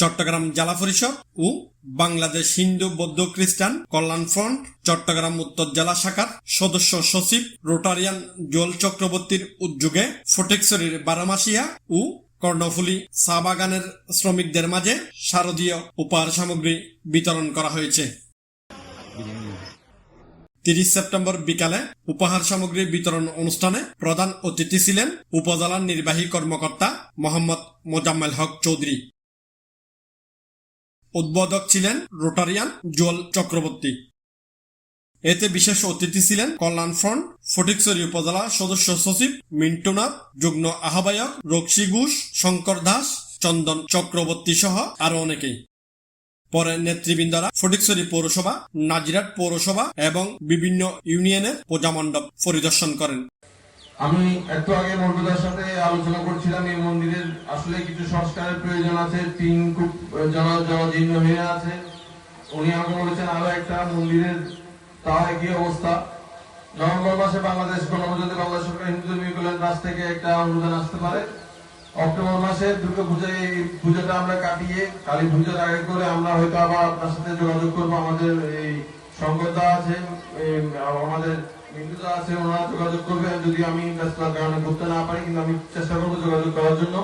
চট্টগ্রাম জেলা পরিষদ ও বাংলাদেশ হিন্দু বৌদ্ধ খ্রিস্টান কল্যাণ ফ্রন্ট, চট্টগ্রাম উত্তর জেলা শাখার সদস্য সচিব রোটারিয়ান জোল চক্রবর্তীর উদ্যোগে ফটেকছড়ির বারামাসিয়া ও কর্ণফুলী চা বাগানের শ্রমিকদের মাঝে শারদীয় উপহার সামগ্রী বিতরণ করা হয়েছে। তিরিশ সেপ্টেম্বর বিকালে উপহার সামগ্রী বিতরণ অনুষ্ঠানে প্রধান অতিথি ছিলেন উপজেলার নির্বাহী কর্মকর্তা মোহাম্মদ মোজাম্মেল হক চৌধুরী। উদ্বোধক ছিলেন রোটারিয়ান জোল চক্রবর্তী। এতে বিশেষ অতিথি ছিলেন কল্যাণ ফ্রন্ট, ফটিকছড়ি উপজেলা সদস্য সচিব মিন্টুনাথ যুগ্ম আহ্বায়ক রক্সি ঘোষ, শঙ্কর দাস, চন্দন চক্রবর্তী সহ আরও অনেকেই। পরে নেতৃবৃন্দরা ফটিকছড়ি পৌরসভা নাজিরাট পৌরসভা এবং বিভিন্ন ইউনিয়নের পূজা মণ্ডপ পরিদর্শন করেন। আমি একটু আগে মর্যাদার সাথে আলোচনা করছিলাম, এই মন্দিরের আসলে কিছু সংস্কারের প্রয়োজন আছে। টিন খুব জন জরাজীর্ণ হয়ে আছে। উনি আমাকে বলেছেন, আরও একটা মন্দিরের তা একই অবস্থা। নভেম্বর মাসে বাংলাদেশ গণপ্রজাতি বাংলাদেশ সরকার হিন্দু ধর্মীয় কল্যাণ থেকে একটা অনুদান আসতে পারে। অক্টোবর মাসে দুর্গা এই পুজোটা আমরা কাটিয়ে, কালী পুজোর আগে করে আমরা হয়তো আবার আপনার সাথে যোগাযোগ করব, আমাদের এই সংকটটা আছে আমাদের মিন্টুদা আছে, ওনারা যোগাযোগ করবে যদি আমি ব্যস্ততার কারণে করতে না পারি, কিন্তু আমি চেষ্টা করব যোগাযোগ করার জন্য।